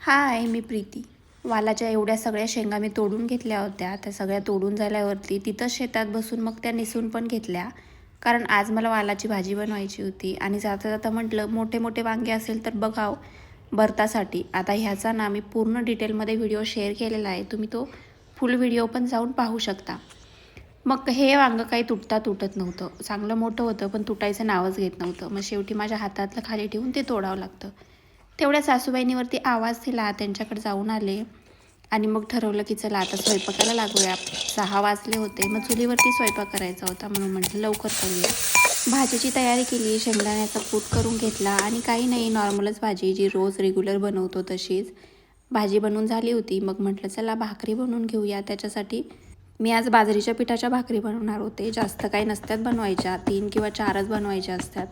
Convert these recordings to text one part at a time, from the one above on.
हाय मी प्रीती. वालाच्या एवढ्या सगळ्या शेंगा मी तोडून घेतल्या होत्या. त्या सगळ्या तोडून झाल्यावरती तिथंच शेतात बसून मग त्या निसून पण घेतल्या. कारण आज मला वालाची भाजी बनवायची होती आणि जाता जाता म्हटलं मोठे मोठे वांगे असेल तर बघाव भरतासाठी. आता ह्याचा ना मी पूर्ण डिटेलमध्ये व्हिडिओ शेअर केलेला आहे. तुम्ही तो फुल व्हिडिओ पण जाऊन पाहू शकता. मग हे वांगं काही तुटता तुटत नव्हतं. चांगलं मोठं होतं पण तुटायचं नावच घेत नव्हतं. मग शेवटी माझ्या हातातलं खाली ठेवून ते तोडावं लागतं. तेवढ्या सासूबाईंवरती आवाज दिला त्यांच्याकडे जाऊन आले. आणि मग ठरवलं की चला आता स्वयंपाकाला लागूया. सहा वाजले होते मग चुलीवरती स्वयंपाक करायचा होता म्हणून म्हटलं लवकर करूया. भाजीची तयारी केली शेंगदाण्याचा कूट करून घेतला आणि काही नाही नॉर्मलच भाजी जी रोज रेग्युलर बनवतो तशीच. भाजी बनवून झाली होती मग म्हटलं चला भाकरी बनवून घेऊया. त्याच्यासाठी मी आज बाजरीच्या पिठाच्या भाकरी बनवणार होते. जास्त काही नसत्यात बनवायच्या तीन किंवा चारच बनवायच्या असतात.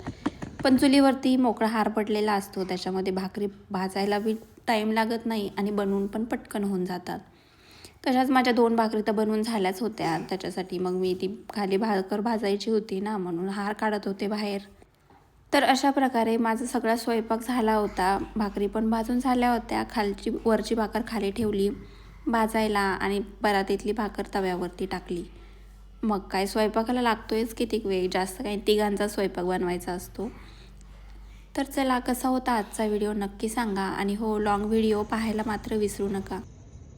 पण चुलीवरती मोकळा हार पडलेला असतो. त्याच्यामध्ये भाकरी भाजायला बी टाईम लागत नाही आणि बनवून पण पटकन होऊन जातात. तशाच माझ्या दोन भाकरी तर बनवून झाल्याच होत्या. त्याच्यासाठी मग मी ती खाली भाकर भाजायची होती ना म्हणून हार काढत होते बाहेर. तर अशा प्रकारे माझा सगळा स्वयंपाक झाला होता. भाकरी पण भाजून झाल्या होत्या. खालची वरची भाकर खाली ठेवली भाजायला आणि परातीतली भाकर तव्यावरती टाकली. मग काय स्वयंपाकाला लागतोयच कितीक वेळ? जास्त काही तिघांचा स्वयंपाक बनवायचा असतो. तर चला कसा होता आजचा व्हिडिओ नक्की सांगा. आणि हो लॉंग व्हिडिओ पाहायला मात्र विसरू नका.